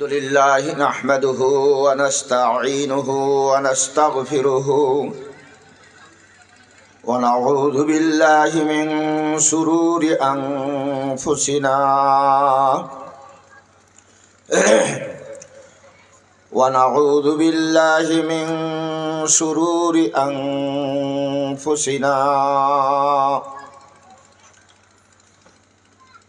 الحمد لله نحمده ونستعينه ونستغفره ونعوذ بالله من شرور أنفسنا ونعوذ بالله من شرور أنفسنا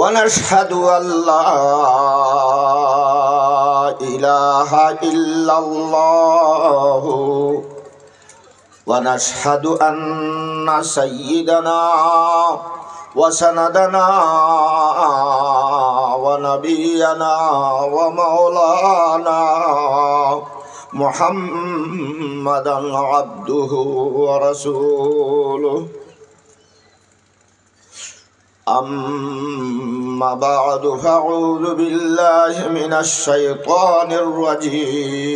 ونشهد أن لا إله إلا الله. ونشهد أن سيدنا وسندنا ونبينا ومولانا محمدا عبده ورسوله. أما بعد فأعوذ بالله من الشيطان الرجيم.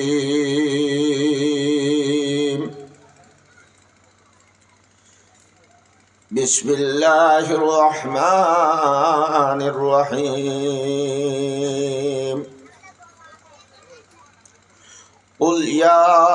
بسم الله الرحمن الرحيم. قل يا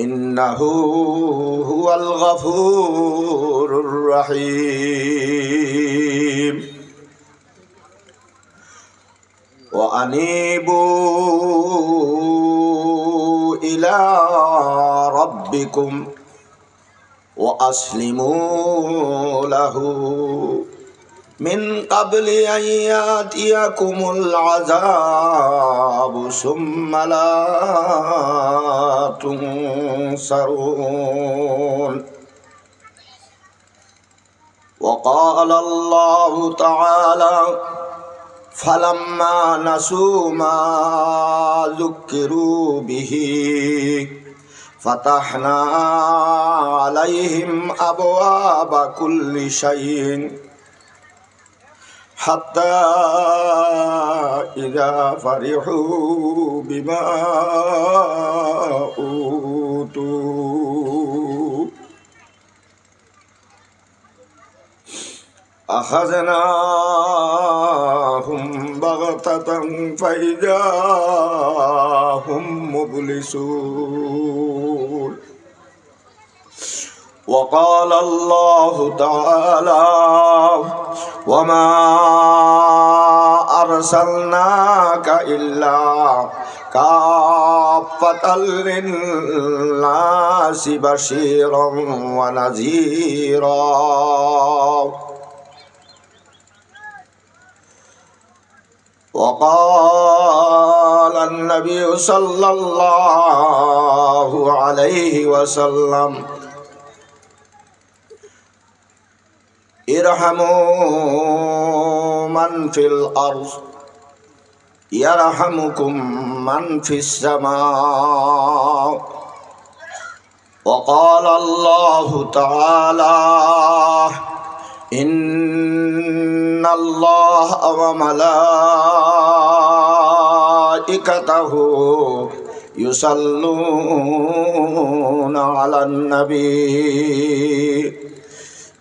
إنه هو الغفور الرحيم. وأنيبوا إلى ربكم وأسلموا له من قبل أن يأتيكم العذاب ثم لا تنصرون وقال الله تعالى فلما نسوا ما ذكروا به فتحنا عليهم أبواب كل شيء حتى إذا فرحوا بما أوتوا. أخذناهم بغتة فإذا هم مبلسون. وقال الله تعالى وما أرسلناك إلا كافة للناس بشيرا ونذيرا وقال النبي صلى الله عليه وسلم ارحموا من في الأرض يرحمكم من في السماء. وقال الله تعالى إن الله وملائكته يصلون على النبي.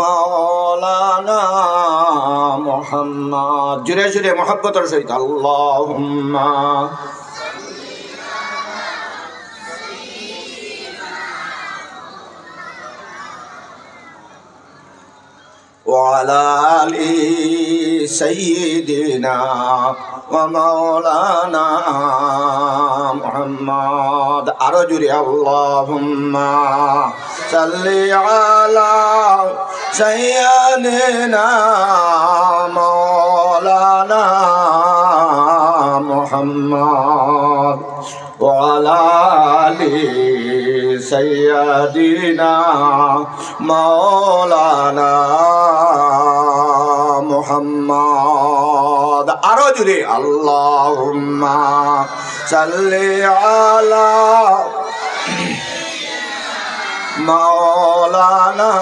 মাওলানা মোহাম্মদ। জুড়ে জুড়ে মোহাম্মতর সহিত আল্লাহ وعلى آل سيدنا ومولانا محمد أرجو اللهم صل على سيدنا مولانا محمد وعلى آل سيدنا مولانا محمد أرجو اللهم صل على মাওলানা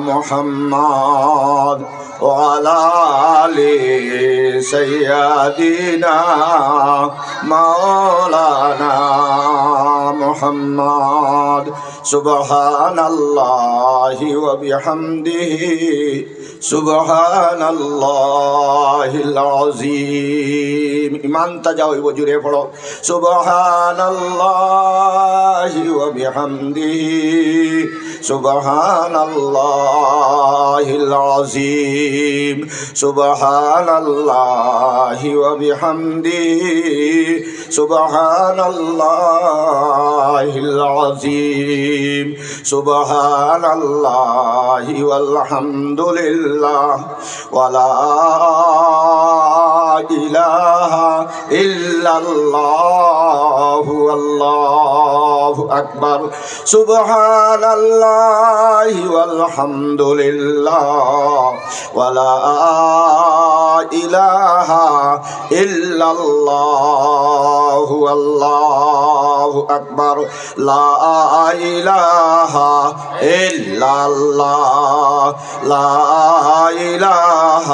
মোহাম্মদ ওয়ালালি সৈয়াদিনা মাওলানা মোহাম্মদ সুবহানাল্লাহি ওয়া বিহামদিহি সুবহানাল্লাহিল আযীম। ইমান তাজা হইব জুড়ে পড়ো। সুবহানাল্লাহি ওয়া বিহামদিহি সুবহানাল্লাহিল আযীম সুবহানাল্লাহি ওয়া إله إلا الله والله أكبر. سبحان الله والحمد لله ولا إله إلا الله والله أكبر. لا إله إلا الله. لا إله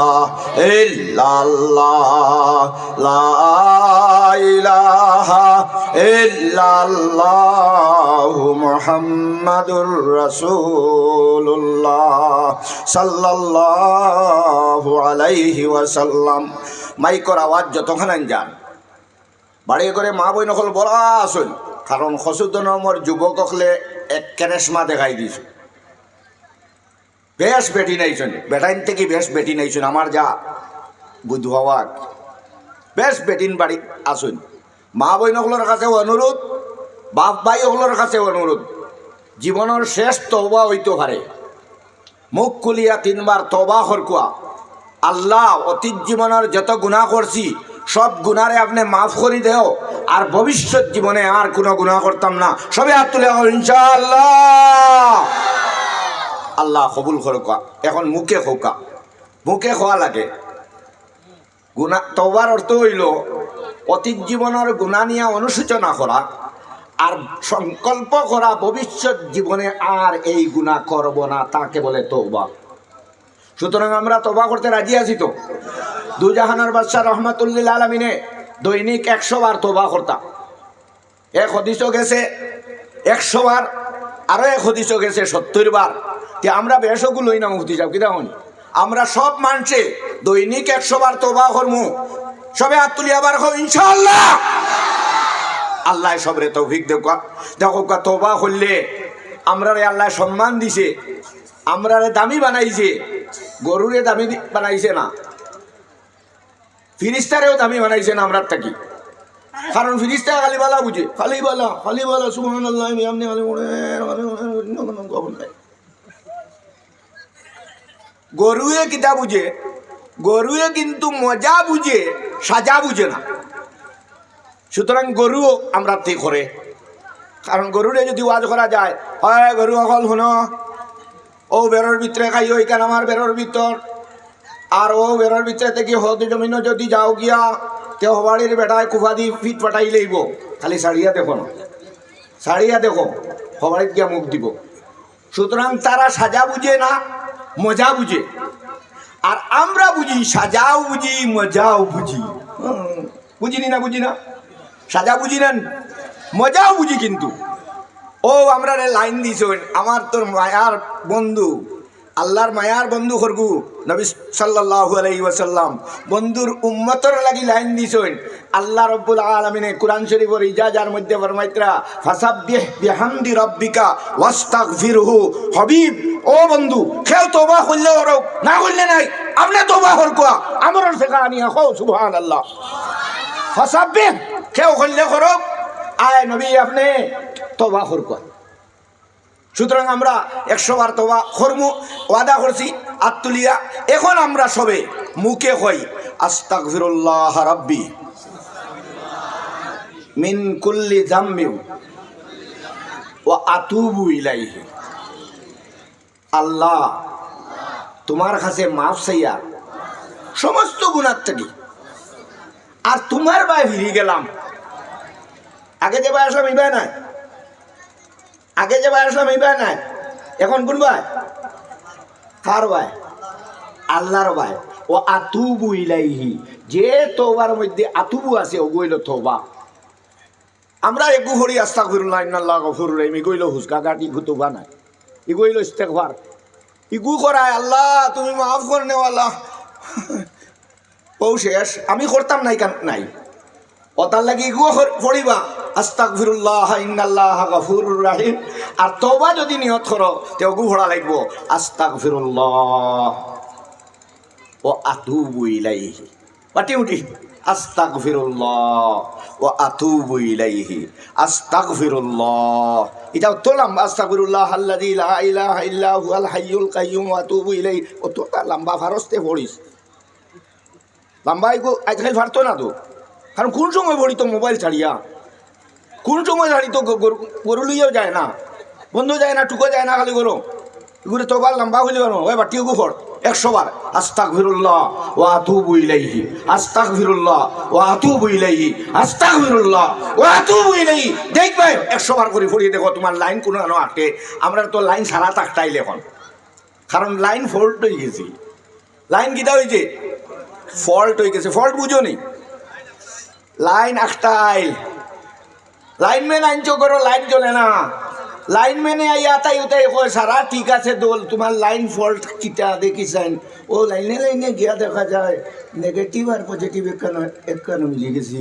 إلا الله. মোহাম্মদুর রসুল্লাহ মুহাম্মাদুর আলাইহি ওয়াসাল্লাম। মাইকর আওয়াজ যতখানে যান বাড়ি করে মা বই নকল বলা আসুন। কারণ সচেতন মর যুবক হলে এক ক্যারেশমা দেখাই দিছে বেশ বেটি নাইছেন। বেটাইন থেকে বেশ বেটি নাইছেন। আমার যা বুধবাবা বেশ বেটিন বাড়ি আসুন মা বইনগুলোর কাছে অনুরোধ বাপ ভাই ওগুলোর কাছে অনুরোধ জীবনের শেষ তবা হইতে পারে মুখ খুলিয়া তিনবার তবা হরকুয়া আল্লাহ অতীত জীবনের যত গুণা করছি সব গুণারে আপনি মাফ করে দেও। আর ভবিষ্যৎ জীবনে আর কোনো গুণা করতাম না। সবে হাত তুলে ইনশাআল্লাহ। আল্লাহ কবুল করকা এখন মুখে খোকা মুখে খোয়া লাগে। গুণা তবার অর্থ হইল অতীত জীবনের গুণা নিয়ে অনুসূচনা করা আর সংকল্প করা ভবিষ্যৎ জীবনে আর এই গুণা করব না তাকে বলে তৌবা সুতরাং আমরা তবা করতে রাজি আছি তো? দুজাহানার বাদশাহ রহমাতুল্লিল আলমিনে দৈনিক একশো বার তবা করতাম এক হদিস গেছে একশো বার, আরও এক হদিস গেছে সত্তর বার। তে আমরা বেশগুলোই না মুক্তি যাও কিনা হন আমরা সব মানছে। দৈনিক একশো বার তোবা করমু সবে হাত তুলি আবার হোক ইনশাল্লাহ আল্লাহ সবরে তৌফিক দেখো দেখো তোবা করলে আমরা আল্লাহ সম্মান দিছে আমরা দামি বানাইছে গরুরে দামি বানাইছে না ফিরিস্তারেও দামি বানাইছে না আমরা থাকি কারণ ফিরিস্তা খালি বালা বুঝে খালি বালা খালি বালা সুবহান আল্লাহ খবর গরুয়ে কিতা বুঝে গরুয়ে কিন্তু মজা বুঝে, সাজা বুঝে না। সুতরাং গরুও আমরা তে করে কারণ গরুরে যদি ওয়াজ করা যায়, হয় গরু অকল শুন, ও বেরোর ভিতরে খাই ওইখান আমার বেরোর ভিতর। আর ও বেরোর ভিতরে থেকে হদ জমিন যদি যাও গিয়া তে হবাড়ির বেটায় কুফা দি ফিট পাঠাই লইব। খালি শাড়িয়া দেখো না। শাড়িয়া দেখো হবাড়িত গিয়া মুখ দিব। সুতরাং তারা সাজা বুঝে না, মজা বুঝে। আর আমরা বুঝি, সাজাও বুঝি, মজাও বুঝি। বুঝিনি না বুঝি না সাজা বুঝি না মজাও বুঝি কিন্তু। ও, আমরা লাইন দিছ আমার তোর মায়ার বন্ধু। আল্লাহর মায়ার বন্ধু খরগু নবী সাল্লাল্লাহু আলাইহি ওয়াসাল্লাম। বন্ধুর উম্মতর লাগি লাইন দিছেন। আল্লাহ রব্বুল আলামিনে কোরআন শরীফের ইজাজার মধ্যে ফরমাইতরা, ফাসাব্বিহ বিহামদি রাব্বিকা ওয়াস্তাগফিরহু। হাবিব, ও বন্ধু, কেউ তওবা করলে ওরও না করলে নাই। আপনি তওবা কর কোয়া। আমার শেখা আনিয়া কও, সুবহানাল্লাহ। ফাসাব্বিহ, কেউ করলে করো আয় নবী, আপনি তওবা কর কোয়া। সুতরাং আমরা একশো বার তোবা খরমু ওয়াদা করছি আত্মলিয়া। এখন আমরা সবে মুখে হই আস্তাক ফিরুল্লাহ রাব্বি মিন কুল্লি জাম্মিউ ও আতুবু ইলাইহি। আল্লাহ তোমার কাছে মাফ চাইয়া সমস্ত গুণার থেকে আর তোমার বাই ফিরে গেলাম। আগে যে বাই আসলাম, এই বাই নাই। আগে যে ভাই আসলাম, এই ভাই নাই। এখন কোন ভাই? কার ভাই? আল্লাহর ভাই। ও আতুবু ইলাইহি। যে তোবার মধ্যে আতুবু আছে, ও গইল তোবা আমরা এগু হরি আস্তাগফিরুল্লাহ, ইন্নাল্লাহ গফুরুর রহিম। ইগইল হুসকা গাটি গুতুবা নাই। ইগইল ইস্তেগফার। ইগু করায়, আল্লাহ, তুমি মাফ করে নেওয়ালা ও শেষ। আমি করতাম নাই কান? নাই। অতার লাগি ইগুও পড়িবা আর তওবা যদি নিয়ত করো, তেও গু ভরা লাগব। আস্তাগফিরুল্লাহ ও আতুবু ইলাইহি। পাটি আস্তাগফিরুল্লাহ ও আতুবু ইলাইহি। আস্তাগফিরুল্লাহ। এটা তোলাম আস্তাগফিরুল্লাহ আল্লাযী লা ইলাহা ইল্লা ও তো লম্বা ফারস্তে পড়িস। লম্বা আজকাল ফারতো না তো। কারণ কোন সময় ভরি তো মোবাইল ছাড়িয়া? কোন সময় ছাড়ি তো গরু লইয়াও যায় না, বন্ধু যায় না, টুকো যায় না খালি গরু। এগুলো তো বার লম্বা হইলে পারো ওই বাটি গুফর একশো বার। আস্তাক ফিরুল্লাহ ও আতু বুইলাইহি আস্তাক ফিরুল্লাহ ও আতু বুইলাইহি আস্তাক ফিরুল্লাহ ও আতু বুইলাইহি দেখবে একশো বার করে ফুরিয়ে দেখো, তোমার লাইন কোনো আনো আটে। আমরা তো লাইন সারা তাকটাইলে এখন। কারণ লাইন ফল্ট হয়ে গেছে। লাইন কিটা হয়েছে? ফল্ট হয়ে গেছে। ফল্ট বুঝো নি? লাইন আখটাইল লাইনম্যান আনছো করো, লাইন চলে না। লাইনম্যানে আইয়া তাই উতাই কয়, সারা ঠিক আছে, দোল, তোমার লাইন ফল্ট কিটা দেখিছেন। ও লাইনে লাইনে গিয়া দেখা যায় নেগেটিভ আর পজিটিভ একখানো একখানো মিলে গেছি।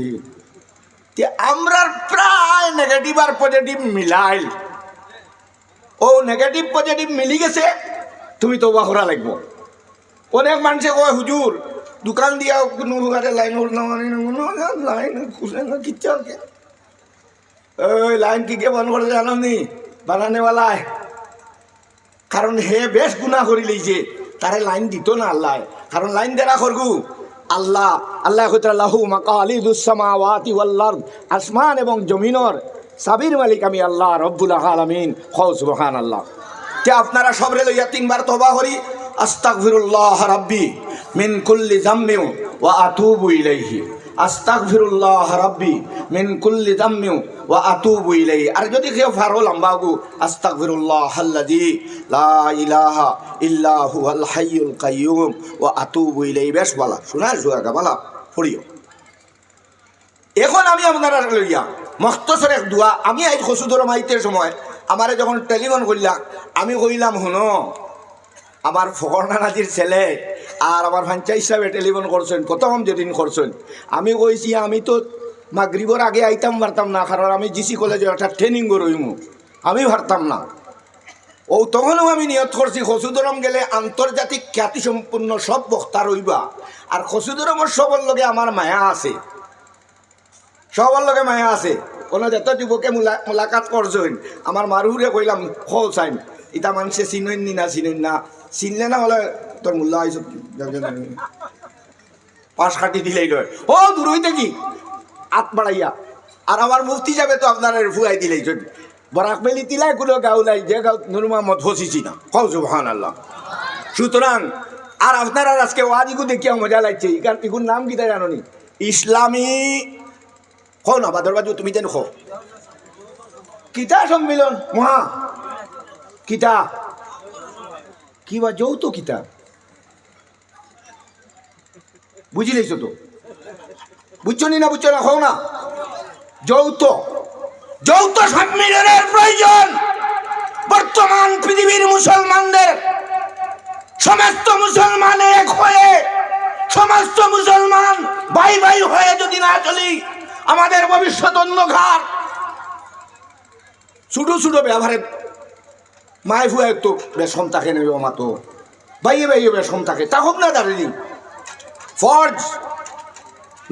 তে আমরা প্রায় নেগেটিভ আর পজিটিভ মিলাইল। ও নেগেটিভ পজিটিভ মিলি গেছে, তুমি তো করা লাগবো। অনেক মানুষে কয়, হুজুর, দোকান দিয়া কোনো লাইন না লাইন খুলে না, কিচ্ছু ওই লাইন কি কে বন্ধ করে জানো বানানেওয়ালায় কারণ হে বেশ গুণা করি লইছে, তারে লাইন দিত না আল্লাহ। কারণ লাইন দেরা করগু। আল্লাহ আল্লাহ লাহু মাকা আলী দুসামাওয়াতি ওয়াল্লার আসমান এবং জমিনর সাবির মালিক আমি আল্লাহ রব্বুল আলামিন। খৌ সুবহান আল্লাহ তে আপনারা সবরে লইয়া তিনবার তবা করি। আস্তাগফিরুল্লাহ রাব্বি মিন কুল্লি জাম্মিউ ওয়া আতুবু ইলাইহি। আস্তাগফিরুল্লাহ রাব্বি মিন কুল্লি জাম্মিউ ওয়া আতুবু ইলাইহি। আর যদি কেউ ফারো লম্বাগু আস্তাগফিরুল্লাহ আল্লাযী লা ইলাহা ইল্লা হুয়াল হাইয়ুল কাইয়্যুম ওয়া আতুবু ইলাইহি। বেশ বলা, শোনা জোয়াগা বলা, পড়িও। এখন আমি আপনারা লইয়া, মখতসর এক দোয়া, আমি আজ খসুদর মাইতের সময়, আমারে যখন টেলিফোন করলাম আমি কইলাম, শুনো, আমার ফকরনা নাজির ছেলে আর আমার ভাঞ্চা হিসাবে টেলিফোন করছেন। প্রথম যেদিন করছেন? আমি কইছি, আমি তো মাগরিবর আগে আইতাম, পারতাম না, কারণ আমি জিসি কলেজে একটা ট্রেনিং করইমু আমি পারতাম না। ও তখনও আমি নিয়ত করছি, খসুদরম গেলে আন্তর্জাতিক খ্যাতিসম্পন্ন সব বক্তা রইবা। আর খসুদরমের সবর লগে আমার মায়া আছে। সবার লগে মায়া আছে। কোনো যত যুবকে মোলা, মোলাকাত করছেন, আমার মারুরে কইলাম খোল চাইন ইটা মানুষে চিনইন নি না, চিনইন না। চিনলে না হলে তোর মূল্য আইস পাশ কাটি দিলেই লয় ও, দূর হইতে কি? আত বাড়াইয়া। আর আমার মুফতি যাবে তো আপনার ফুয়াই দিলেই বরাক মেলি তিলাই কোনো গাউলাই যে গাউ নুর মোহাম্মদ ফসিছি না। কৌ সুবহান আল্লাহ সুতরাং, আর আপনারা আজকে ওয়াজিগু দেখিয়া মজা লাগছে। ইকান ইগুর নাম কিতা জানো নি ইসলামী খো না, বাদর বাজু, তুমি যেন খো কিতা সম্মিলন? মহা। কিতা? কি বা যৌত কিতা? বুঝিলেছ তো? বুঝছ নি না বুঝছ না। হও না যৌথ। যৌথ সম্মিলনের প্রয়োজন। বর্তমান পৃথিবীর মুসলমানদের। সমস্ত মুসলমান এক হয়ে, সমস্ত মুসলমান ভাই ভাই হয়ে যদি না চলি, আমাদের ভবিষ্যৎ অন্ধকার। ছোটো ছোটো ব্যবহারে মায় ফুয়া তো বেশম থাকে নেবে আমার তো। বাইয়ে বাইয়ে বেশম থাকে। তা হোক না দাঁড়িয়ে ফর্জ,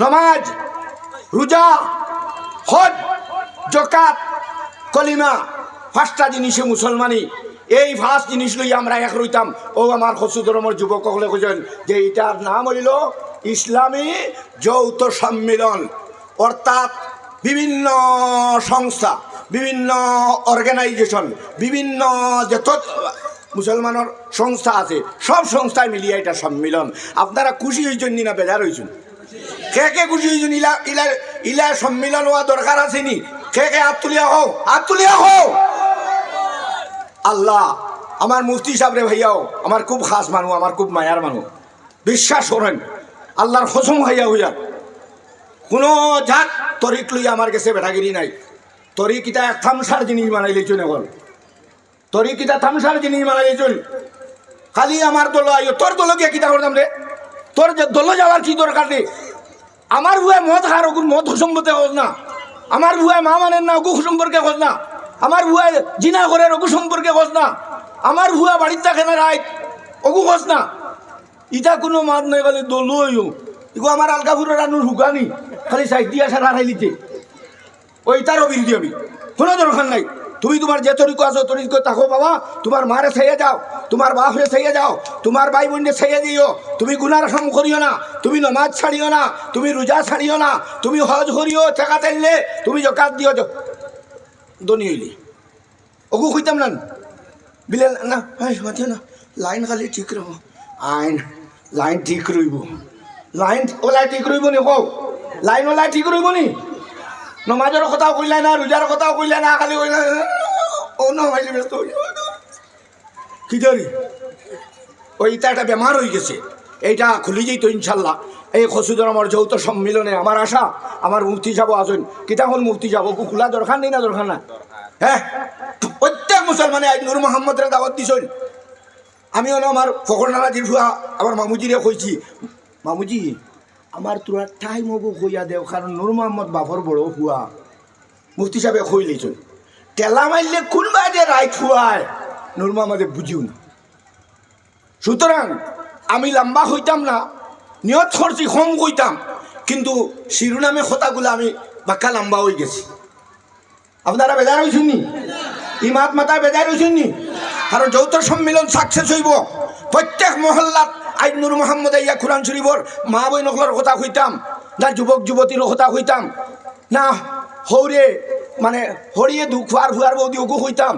নমাজ, রোজা, হজ জকাত কলিমা, পাঁচটা জিনিসে মুসলমানি। এই ফার্স্ট জিনিস লই আমরা এক রইতাম। ও আমার খসু ধর্মের যুবক সকলে কইছেন যে এটার নাম হইল ইসলামী যৌথ সম্মিলন। অর্থাৎ বিভিন্ন সংস্থা, বিভিন্ন অর্গানাইজেশন, বিভিন্ন যত মুসলমানের সংস্থা আছে, সব সংস্থায় মিলিয়ে এটা সম্মিলন। আপনারা খুশি হয়েছেন না বেজার হয়েছেন কে কে খুশি হয়েছেন ইলা ইলা ইলা সম্মিলন হওয়া দরকার আছে নি? কে কে হাত তুলিয়া হও? হাত তুলিয়া হও! আল্লাহ, আমার মুফতি সাহেব রে ভাইয়াও, আমার খুব খাস মানুষ আমার খুব মায়ার মানুষ বিশ্বাস করেন, আল্লাহর হসম হইয়া হইয়া, কোনো জাত তরিক লই আমার কাছে বেটাগিরি নাই। তরিক ইটা এক থামসার জিনিস বানাই লেছুন এখন। তরিক কিতা থামসার জিনিস বানাই লেছুন খালি আমার দল আইও তোর দল গিয়ে কিতা করতাম রে। তোর দল যাওয়ার কি দরকার রে? আমার ভুয়ে মদ খার ওগুন মদ সম্পর্কে খোঁজ না। আমার ভুয়ে মা মানেন না ওগু সম্পর্কে খোঁজ না। আমার ভুয়ে জিনা করে ওগু সম্পর্কে খোঁজ না। আমার ভুয়া বাড়িতে থাকে না রায় ওগু খোঁজ না। ইটা কোনো মাত নাই খালি দল হইও ইগো আমার আলকাপুরের রানু ঢুকানি খালি সাইড দিয়ে আসার হারাইলিতে ওই তারও বিরোধী আমি। কোনো দরকার নাই। তুমি তোমার যে তরিকো আছো তরিকো তাকো বাবা, তোমার মারে ছাইয়া যাও, তোমার বাপরে ছাইয়া যাও, তোমার ভাই বোনকে ছাইয়া দিও। তুমি গুনার কাম করিও না, তুমি নমাজ ছাড়িও না, তুমি রোজা ছাড়িও না, তুমি হজ করিও, টাকা চাইলে তুমি জকাত দিও দনি হইলি। ওগু কইতাম না, বিলে না না, লাইন খালি ঠিক রব আইন, লাইন ঠিক রইব। লাইন ওলাই ঠিক রইব নি, কও? লাইন ওলাই ঠিক রইব নি? নমাজের কথাও কইলা না রোজার কথাও কইলা না, খালি কইলা ও নমাজে ব্যস্ত কি জানি? ওইটা একটা বেমার হয়ে গেছে। এইটা খুলি যেত ইনশাল্লাহ। এই খসুদর আমার যৌথ সম্মিলনে আমার আশা আমার মুক্তি যাব আসুন কিতা হল মুক্তি যাব? খোলা দরকার নেই না দরকার না হ্যাঁ প্রত্যেক মুসলমানে আজ নুর মোহাম্মদের দাওয়াত দিছন আমি হলো আমার ফকরনালা জিরফুয়া আমার মামুজিরে কইছি মামুজি আমার তোরা টাইম হব কইয়া দেও কারণ নুর মোহাম্মদ বাফর বড় হুয়া মুফতি সাহেবে কই লইছন টেলা মারলে কোনবা যে রাইট হুয়ায় নুর মোহাম্মদে বুঝিও না। সুতরাং আমি লম্বা হইতাম না, নিয়ত করছি কম কইতাম কিন্তু শিরোনামে কথাগুলো আমি বাক্কা লম্বা হয়ে গেছি। আপনারা বেজার হয়েছেন নি? ইমাত মাতা বেজার হয়েছেন নি? কারণ যৌথ সম্মিলন সাকসেস হইব। প্রত্যেক মহল্লাত আইন নুর মোহাম্মদ ইয়া খুরান শরীফর মা বই নকলের কথা কইতাম, না যুবক যুবতীর কথা কইতাম, না হৌরে মানে হরিয়ে দুঃখ ফুয়ার ফুয়ার বৌদি ওগু কইতাম,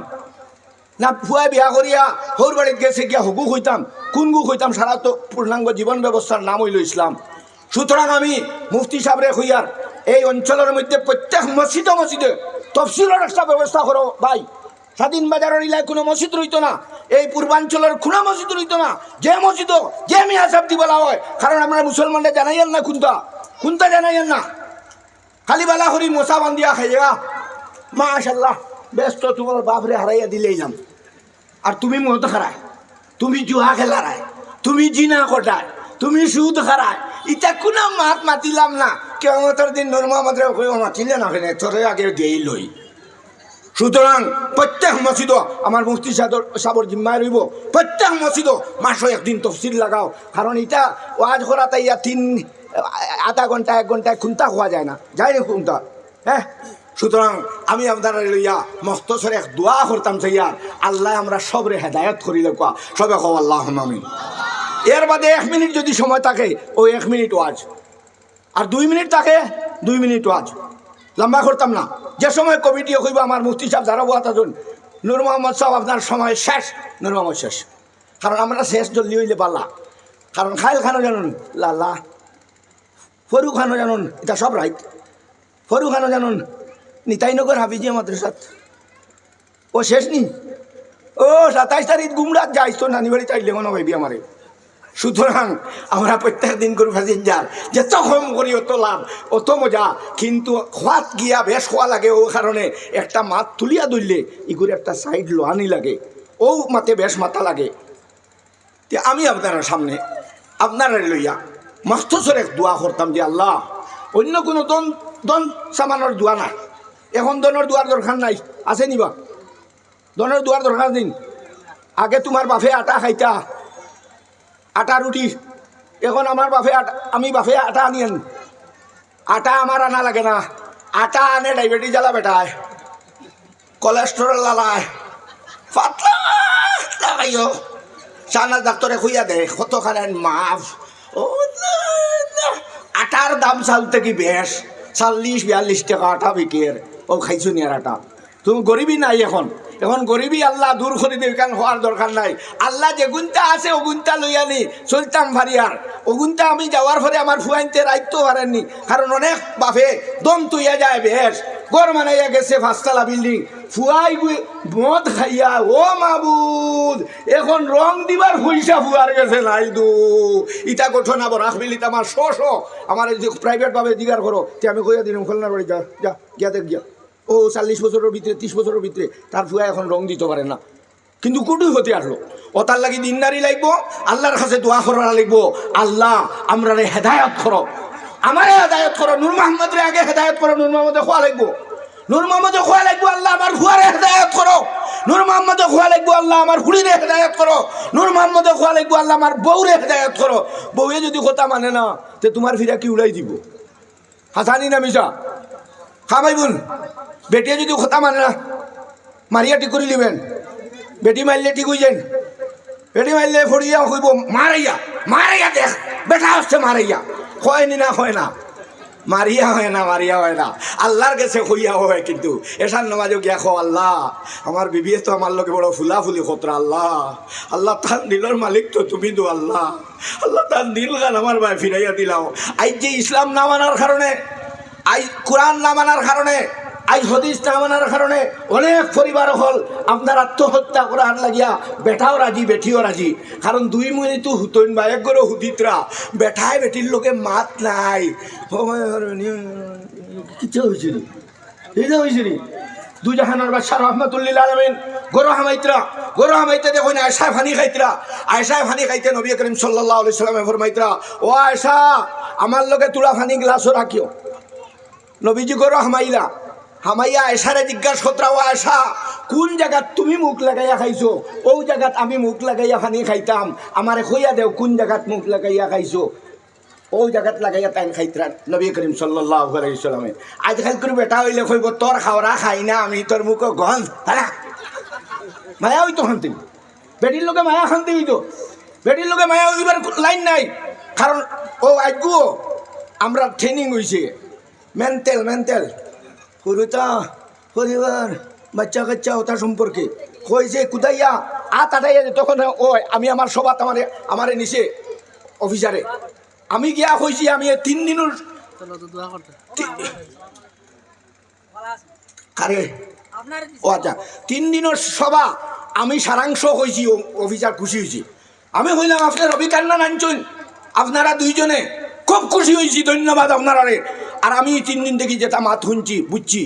না ফুয়াই বিয়া করিয়া হৌর বাড়িত গেছে গিয়া হগু হইতাম কোন গু হইতাম সারা তো পূর্ণাঙ্গ জীবন ব্যবস্থার নাম হইল ইসলাম সুতরাং আমি মুফতি সাহেবরে হইয়ার এই অঞ্চলের মধ্যে প্রত্যেক মসজিদে মসজিদে তফসিলের একটা ব্যবস্থা করো ভাই। স্বাধীন বাজারের এলাকায় কোনো মসজিদ রইতো না। এই পূর্বাঞ্চলের কোনো মসজিদ রইতো না। যে মসজিদ যে মিয়া সাহেব বলা হয়, কারণ আমরা মুসলমানরা জানাইয়েন না কোনটা কোনটা জানাইয়েন না। খালি বেলা করি মশা বান্ধিয়া খাইয়া মাশাল্লাহ ব্যস্ত তোমার বাপরে হারাইয়া দিলেইলাম আর তুমি মত খারায়। তুমি জুয়া খেলারায়। তুমি জিনা কটায়। তুমি সুদ খারায়। ইটা কোনো মাত মাতিলাম না। কেমতের দিন নর্ম আমাদের মাতিলে না তোরে আগে দিয়েই লই। সুতরাং প্রত্যেক মসজিদ আমার মুফতি সাবর জিম্মায় রইব। প্রত্যেক মসজিদ মাসে একদিন তফসিল লাগাও। কারণ এটা ওয়াজ করা তাই তিন, আধা ঘণ্টা, এক ঘন্টায় খুন্তা খোয়া যায় না। যায় না খুন্তা। হ্যাঁ? সুতরাং আমি আপনারা লইয়া মস্তসর এক দোয়া করতাম চাইয়া আল্লাহ আমরা সবরে হেদায়ত করিলে কোয়া। সবে কো আল্লাহ আমি এর বাদে এক মিনিট যদি সময় থাকে ওই এক মিনিট ওয়াজ। আর দুই মিনিট থাকে, দুই মিনিট ওয়াজ। লম্বা করতাম না। যে সময় কমিটি কইব আমার মুফতি সাহেব যারা বোয়া থাকুন নূর মোহাম্মদ সাহেব আপনার সময় শেষ, নূর মোহাম্মদ শেষ। কারণ আমরা শেষ জলদি হইলে পারলা। কারণ খাইল খানো জানুন, লালা। ফরু খানো জানুন, এটা সব রাইট ফরু খানো জানুন, নিতাইনগর হাফিজিয়া মাদ্রাসাত। ও শেষ নি? ও সাতাইশ তারিখ গুমরাত যাইস তো নানি বাড়ি চাইলে মনে ভাবি আমারে। সুতরাং আমরা প্রত্যেক দিন করে ফাঁসি যার যত কম করি অত লাভ, অত মজা। কিন্তু খোয়াত গিয়া বেশ খোয়া লাগে ও কারণে একটা মাত তুলিয়া ধরলে ইগুর একটা সাইড লোহানি লাগে। ও মাতে বেশ মাথা লাগে। তে আমি আপনার সামনে আপনারা লইয়া মস্তসর এক দোয়া করতাম যে আল্লাহ, অন্য কোনো দন দন সামানোর দোয়া নাই। এখন দনের দোয়ার দরকার নাই। আছে নিবা দনের দোয়ার দরকার দিন আগে তোমার বাফে আটা খাইতা। আটা রুটি এখন আমার বাফে আটা, আমি বাফে আটা আনিয়েন আটা আমার আনা লাগে না। আটা আনে ডায়াবেটিস জ্বালা বেটায় কোলেস্টেরল লালায় পাতলা লাগাইও সানা ডাক্তরে খুইয়া দে কত খানেন মাফ। ও। আটার দাম চালতে কি বেশ চাল্লিশ বিয়াল্লিশ টাকা আটা বিকের ও খাইছো নিয়ার আটা। তুমি গরিবই নাই এখন। এখন গরিবই আল্লাহ দূর করে দেবে, কারণ হওয়ার দরকার নাই। আল্লাহ যে গুণটা আছে, ও গুণটা লইয়া নি চলতাম ভারিয়ার। ও গুণটা আমি যাওয়ার পরে আমার ফুয়াইতে রাইতেও পারেননি কারণ অনেক বাপে দম তুইয়া যায় বেশ। গড় মানাইয়া গেছে পাঁচতলা বিল্ডিং। ফুয়াই মদ খাইয়া, ও মাবুদ, এখন রং দিবার পয়সা ফুয়ার গেছে নাই দু। ইটা ঘটনা বড় রাখবিলি আমার শ শ। আমার এই যে প্রাইভেট ভাবে দিগার করো, তে আমি কইয়া দিলাম, খুলনার বাড়ি যা যা, গিয়া দেখ গিয়া। ও চল্লিশ বছরের ভিতরে, ত্রিশ বছরের ভিতরে, তার ফুয়া এখন রং দিতে পারে না। কিন্তু কুটুই হতে আসলো? ও তার লাগি দিনদারি লাগবো, আল্লাহর কাছে দোয়া করা লাগবো, আল্লাহ আমরা রে হেদায়ত করো। আমারে হেদায়ত করো, নূর মোহাম্মদরে আগে হেদায়ত করো, নূর মোহাম্মদে খোয়া লাগবো। নূর মোহাম্মদে খোয়া লাগবো, আল্লাহ, আমার ফুয়ারে হেদায়ত করো। নূর মোহাম্মদে খোয়া লাগবো, আল্লাহ, আমার হুড়িরে হেদায়ত করো। নূর মোহাম্মদে খোয়া লাগবো, আল্লাহ, আমার বউরে হেদায়ত করো। বউয়ে যদি কথা মানে না, তে তোমার ফিরা কি উড়াই দিব? হাসানি না মিশা? খামাই বোন। বেটিয়ে যদি কথা মানে না, মারিয়া ঠিক করে বেটি মারলে ঠিক হয়ে যান বেটি মারলে ফড়িয়া হইব মারাইয়া। মারাইয়া দেখ, বেটা হচ্ছে মারাইয়া। হয়নি না হয় না। মারিয়া হয় না, মারিয়া হয় না। আল্লাহর কাছে হইয়া হয় কিন্তু। এসার নামাজও গিয়া খো আল্লাহ, আমার বিবি তো আমার লোকে বড় ফুলা ফুলি খতরা, আল্লাহ। আল্লাহ তার দিলের মালিক তো তুমি তো, আল্লাহ। আল্লাহ তার দিল গান আমার ভাই ফিরাইয়া দিলাও। আই যে ইসলাম না মানার কারণে, আই কোরআন না মানার কারণে আই হদিস না মানার কারণে অনেক পরিবার হল, আপনার আত্মহত্যা করার লাগিয়া বেটাও রাজি বেঠিও রাজি। কারণ দুই মিনিটও হুতইন এক গরো হুদিতরা বেঠায় বেটির লোকে মাত নাই। কিচ্ছু হয়েছে নি? এই যে হয়েছে নি? দুজাহানের বাদশাহ রহমতুল্লিল আলমিন, গরু হামাইতরা, গরু হামাইতে দেখো না আয়সা ফানি খাইতরা। আয়সা ফানি খাইতে নবী করিম সাল্লাহ আলি সাল্লামে ফরমাইতরা, ও আয়সা আমার লোকে তুলা ফানি গ্লাসও রাখিও। নবীজি গরু হামাইলা হামাইয়া এসারে জিজ্ঞাসা কতরা ও আয়সা কোন জায়গাত তুমি মুখ লাগাইয়া খাইছো? ও জায়গাত আমি মুখ লাগাইয়া ফানি খাইতাম। আমারে খইয়া দেও কোন জায়গাত মুখ লাগাইয়া খাইছো? ও জায়গাত লাগাইয়া তাইন খাইতরা নবী করিম সাল্লাহ আলাইসালামে করে বেটা হইলে কইব, তোর খাওয়া খাই না, আমি তোর মুখ গন হারা মায়া হইতো শান্তি বেটির লোকে মায়া শান্তি হইতো। বেটির লোকে মায়া হইবার লাইন নাই। কারণ, ও আজগু আমরা ট্রেনিং হয়েছে মেন্টাল মেন্টাল পুরুতা পরিবার বাচ্চা কাচ্চা ওটা সম্পর্কে। কইছে কুদাইয়া, আ তাটাইয়া তখন ও আমি আমার সবাত আমারে আমারে নিছে অফিসারে। আমি গিয়া কইছি, আমি তিন দিনের কারে? ও আচ্ছা তিন দিনের সভা, আমি সারাংশ হয়েছি অফিসার খুশি হয়েছি আমি হইলাম আপনার অভিকান্না নাঞ্চন আপনারা দুইজনে খুব খুশি হয়েছি ধন্যবাদ আপনারা। আর আমি তিন দিন দেখি যেটা মাত শুনছি, বুঝছি।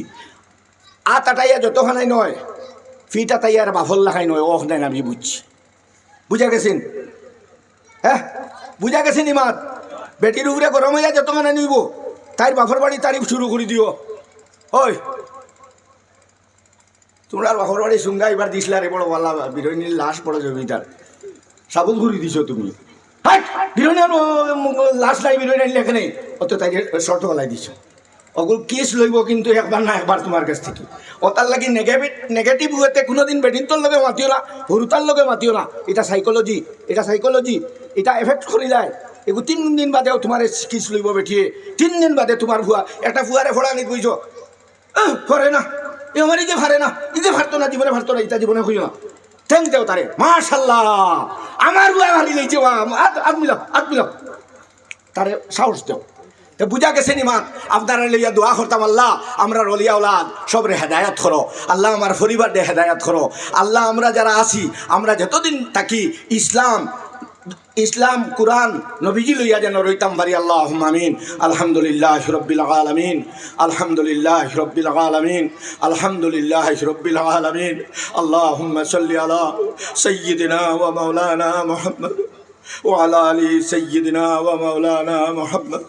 আ তাটাইয়া যতখানাই নয় ফিটা তাইয়ার বাফল লাখাই নয় ওখ নাই আমি বুঝছি। বুঝা গেছেন? হ্যাঁ? বুঝা গেছেন ইমাত বেটির উপরে গরম হইয়া যতখানে নিব তাই বাফর বাড়ি তারিফ শুরু করে দিও। ওই। তোমরা বাপর বাড়ি সুঙ্গা এবার দিছিলা রে বড় বালা বিরোহিনীর লাশ বড় জমিদার। সাবুত ঘুরি দিছো তুমি। হাট বিরোহিনী লাশ নাই বিরোহিনী আনলে এখানে। অত তাই শর্ত গলাই দিছো। অগুল কেস লইব কিন্তু একবার না একবার তোমার কাছ থেকে। ও তার লাগি নেগেটিভ নেগেটিভ হতে কোনোদিন বেডিনটোর লগে মাতিও না হরুতার লগে মাতিও না। এটা সাইকোলজি এটা সাইকোলজি এটা এফেক্ট করি যায়। এগু তিন দিন বাদেও তোমার কিস লইব বেঠিয়ে, তিন দিন বাদে তোমার ভুয়া, একটা ভুয়ারে ফোড়া নি কইছ। ফরে না। এ আমার ইতে ফারে না। ইতে ফারতো না, জীবনে ফারতো না, ইটা জীবনে কইও না। থ্যাংক দেও তারে। মাশাল্লাহ আমার বুয়া ভারি লইছে আত মিলাও তারে সাহস দেও। তো বুঝা গেছে নিমান আপনারা লইয়া দোয়া করতাম, আল্লাহ, আমরা রলিয়া ওলাদ, সবরে হেদায়াত করো। আল্লাহ আমার পরিবার দিয়ে হেদায়াত করো। আল্লাহ আমরা যারা আছি, আমরা যতদিন থাকি, ইসলাম ইসলাম, কুরআন, নবীজি লইয়া যেন রইতাম বাড়ি আল্লাহ আমিন। আলহামদুলিল্লাহ হিরব্বিল আলমিন। আলহামদুলিল্লাহ হিরব্বিল আলমিন। আলহামদুলিল্লাহ হিরব্বিল আলামিন। আল্লাহ সাল্লি আলা সাইয়্যিদিনা ওয়া মাওলানা মুহাম্মদ। আলি সাইয়্যিদিনা ওয়া মাওলানা মুহাম্মদ।